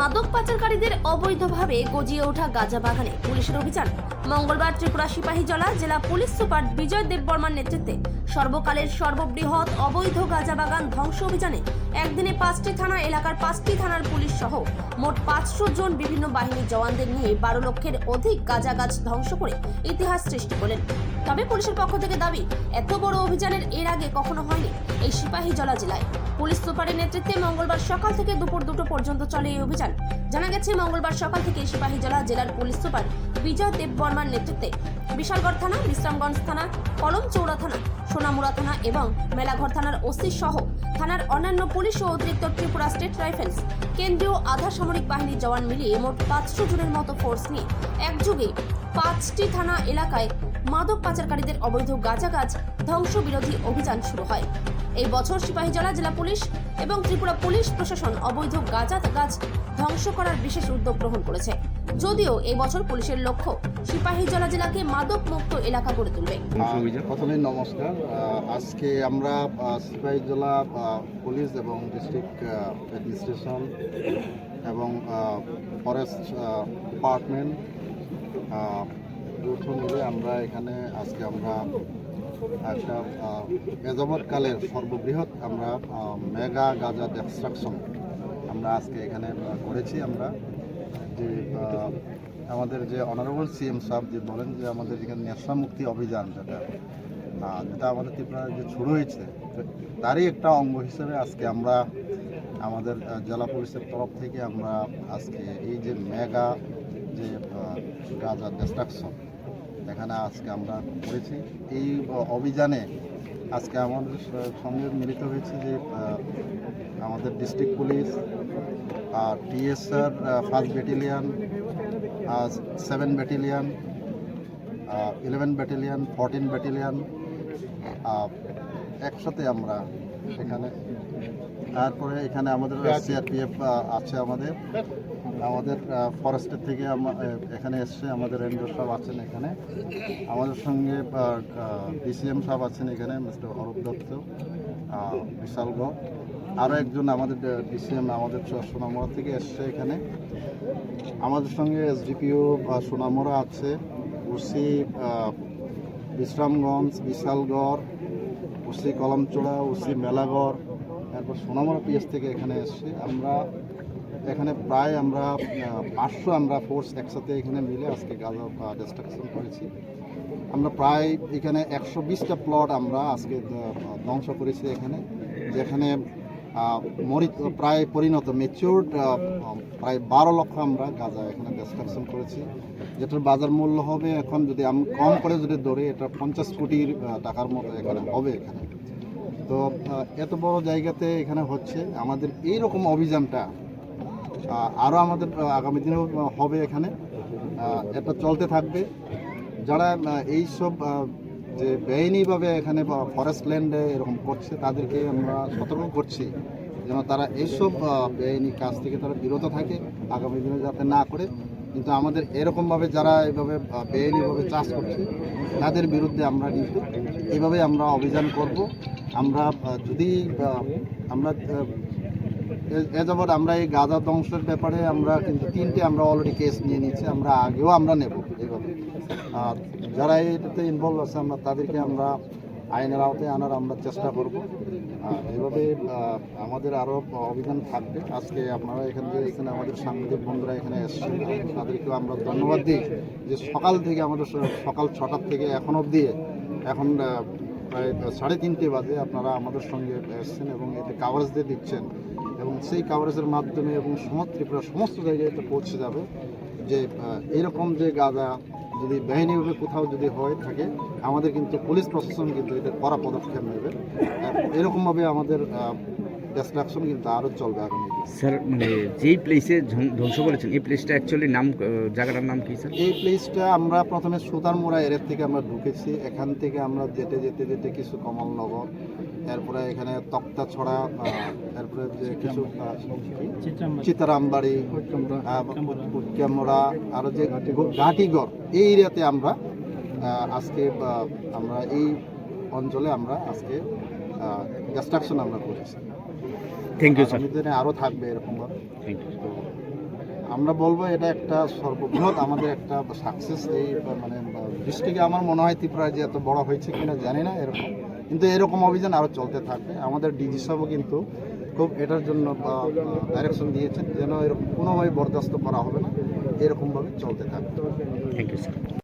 মাদক পাচারকারীদের অবৈধভাবে গজিয়ে ওঠা গাঁজা বাগানে পুলিশের অভিযান। মঙ্গলবার ত্রিপুরা সিপাহীজলা জেলা পুলিশ সুপার বিজয় দেববর্মার নেতৃত্বে সর্বকালের সর্ববৃহৎ অবৈধ গাঁজা বাগান ধ্বংস অভিযানে একদিনে পাঁচটি থানা, এলাকার পাঁচটি থানার পুলিশ সহ মোট পাঁচশো জন বিভিন্ন বাহিনীর জওয়ানদের নিয়ে বারো লক্ষের অধিক গাঁজা গাছ ধ্বংস করে ইতিহাস সৃষ্টি করলেন। তবে পুলিশের পক্ষ থেকে দাবি, এত বড় অভিযানের এর আগে কখনো হয়নি এই সিপাহীজলা জেলায়। পুলিশ সুপারের নেতৃত্বে মঙ্গলবার সকাল থেকে দুপুর দুটো পর্যন্ত চলে এই অভিযান। জানা গেছে, মঙ্গলবার সকাল থেকে সিপাহীজলা জেলার পুলিশ সুপার বিজয় দেববর্মার নেতৃত্বে বিশালগড় থানা, বিশ্রামগঞ্জ থানা, কলম চৌড়া থানা, সোনামুড়া থানা এবং মেলাঘর থানার ওসি সহ থানার অন্যান্য পুলিশ ও অতিরিক্ত ত্রিপুরা স্টেট রাইফেলস, কেন্দ্রীয় আধা সামরিক বাহিনীর জওয়ান মিলিয়ে মোট পাঁচশো জনের মতো ফোর্স নিয়ে একযোগে পাঁচটি থানা এলাকায় মাদক পাচারকারীদের অবৈধ গাঁজা গাছ ধ্বংস বিরোধী অভিযান শুরু হয়। এই বছর সিপাহীজলা জেলা পুলিশ এবং ত্রিপুরা পুলিশ প্রশাসন অবৈধ গাঁজা গাছ ধ্বংস করার বিশেষ উদ্যোগ গ্রহণ করেছে। যদিও এই বছর পুলিশের লক্ষ্য সিপাহীজলা জেলাকে মাদক মুক্ত এলাকা করে তুলবে। প্রথমে নমস্কার। আজকে আমরা আহ, সিপাহী জেলা পুলিশ এবং ডিস্ট্রিক্ট অ্যাডমিনিস্ট্রেশন এবং ফরেস্ট ডিপার্টমেন্ট যৌথ মিলে আমরা এখানে আজকে আমরা একটা আহ, এযাবৎকালের সর্ববৃহৎ আমরা মেগা গাজা ডেস্ট্রাকশন আমরা আজকে এখানে করেছি আমরা। যে আমাদের যে অনারেবল সিএম সাহেব যে বলেন যে আমাদের এখানে নেশা মুক্তি অভিযান যেটা যেটা আমাদের ত্রিপুরায় যে শুরু হয়েছে তারই একটা অঙ্গ হিসেবে আজকে আমরা আমাদের জেলা পুলিশের তরফ থেকে আমরা আজকে এই যে মেগা যে গাঁজা ডিস্ট্রাকশন এখানে আজকে আমরা করেছি। এই অভিযানে আজকে আমাদের সঙ্গে মিলিত হয়েছে যে আমাদের ডিস্ট্রিক্ট পুলিশ, আর TSR first battalion seven battalion eleven battalion, fourteen battalion একসাথে আমরা এখানে তারপরে এখানে আমাদের সিআরপিএফ আছে আমাদের। আমাদের ফরেস্টের থেকে এখানে এসছে, আমাদের রেঞ্জার সাহেব আছেন এখানে। আমাদের সঙ্গে ডিসিএম সাহেব আছেন এখানে মিস্টার অরূপ দত্ত বিশালগড় আরও একজন আমাদের ডিসিএম আমাদের সোনামুড়া থেকে এসছে এখানে। আমাদের সঙ্গে এসডিপিও সোনামুড়া আছে, OC Bishramganj, Bishalgarh, OC Kalamchora, OC Melagarh তারপর সোনামুড়া পিএস থেকে এখানে এসছি আমরা এখানে প্রায় আমরা পাঁচশো আমরা ফোর্স একসাথে এখানে মিলে আজকে গাজা ডিস্ট্রাকশন করেছি। আমরা প্রায় এখানে একশো বিশটা প্লট আমরা আজকে ধ্বংস করেছি এখানে, যেখানে মরি প্রায় পরিণত মেচিউর্ড প্রায় বারো লক্ষ আমরা গাঁজা এখানে ডিস্ট্রাকশন করেছি। যেটার বাজার মূল্য হবে এখন যদি আমি, কম করে যদি ধরি, এটা পঞ্চাশ কোটির টাকার মতো এখানে হবে এখানে। তো এত বড় জায়গাতে এখানে হচ্ছে আমাদের এই রকম অভিযানটা আরও আমাদের আগামী দিনেও হবে এখানে। এটা চলতে থাকবে। যারা আহ, এইসব আহ, যে বেআইনিভাবে এখানে ফরেস্ট ল্যান্ডে এরকম করছে তাদেরকে আমরা সতর্ক করছি যেন তারা এইসব বেআইনি কাজ থেকে তারা বিরত থাকে আগামী দিনে যাতে না করে। কিন্তু আমাদের এরকমভাবে যারা এভাবে বেআইনিভাবে চাষ করছে তাদের বিরুদ্ধে আমরা কিন্তু এইভাবে আমরা অভিযান করব। আমরা যদি আমরা এ- যাবৎ আমরা এই গাঁজা ধ্বংসের ব্যাপারে আমরা কিন্তু তিনটে আমরা অলরেডি কেস নিয়ে নিচ্ছি আমরা আগেও আমরা নেব এইভাবে আর যারা এটাতে ইনভলভ আছে, আমরা তাদেরকে আমরা আইনের আওতায় আনার আমরা চেষ্টা করব। আর এইভাবে আমাদের আরও অভিযান থাকবে। আজকে আপনারা এখান থেকে এখানে আমাদের সাংবাদিক বন্ধুরা এখানে এসছেন, তাদেরকেও আমরা ধন্যবাদ দিই যে সকাল থেকে আমাদের সকাল ছটার থেকে এখন অবধি, এখন প্রায় সাড়ে তিনটে বাজে আপনারা আমাদের সঙ্গে এসছেন এবং এতে কাভারেজ দিয়ে দিচ্ছেন। এবং সেই কাভারেজের মাধ্যমে এবং সমস্ত ত্রিপুরা সমস্ত জায়গায় এটা পৌঁছে যাবে যে এরকম যে গাঁজা যদি বেআইনিভাবে কোথাও যদি হয়ে থাকে, আমাদের কিন্তু পুলিশ প্রশাসন কিন্তু এটা কড়া পদক্ষেপ নেবে। এরকমভাবে আমাদের ডিস্ট্রাকশন কিন্তু আরও চলবে আগামী। স্যার মানে যেই প্লেসে ধ্বংস করেছেন এই প্লেসটা অ্যাকচুয়ালি নাম জায়গাটার নাম কি স্যার? এই প্লেসটা আমরা প্রথমে সুতারমোড়া এরিয়া থেকে আমরা ঢুকেছি। এখান থেকে আমরা যেতে যেতে যেতে কিছু কমলনগর এরপরে এখানে তক্তা ছড়া এরপরে যে কিছু চিতারামবাড়ি উটকামড়া আরও যে ঘাটিগড় এই এরিয়াতে আমরা আজকে আমরা এই অঞ্চলে আমরা আজকে ডিস্ট্রাকশন আমরা করেছি। থ্যাংক ইউ স্যার দিনে আরও থাকবে এরকমভাবে। থ্যাংক ইউ আমরা বলব এটা একটা সর্ববৃহৎ আমাদের একটা সাকসেস এই মানে ডিস্ট্রিক্টে আমার মনে হয় ত্রিপুরায় যে এত বড় হয়েছে কিনা জানি না এরকম। কিন্তু এরকম অভিযান আরও চলতে থাকবে। আমাদের ডিজি সাহেবও কিন্তু খুব এটার জন্য ডাইরেকশন দিয়েছেন যেন এরকম কোনোভাবে বরদাস্ত করা হবে না। এরকমভাবে চলতে থাকবে। Thank you sir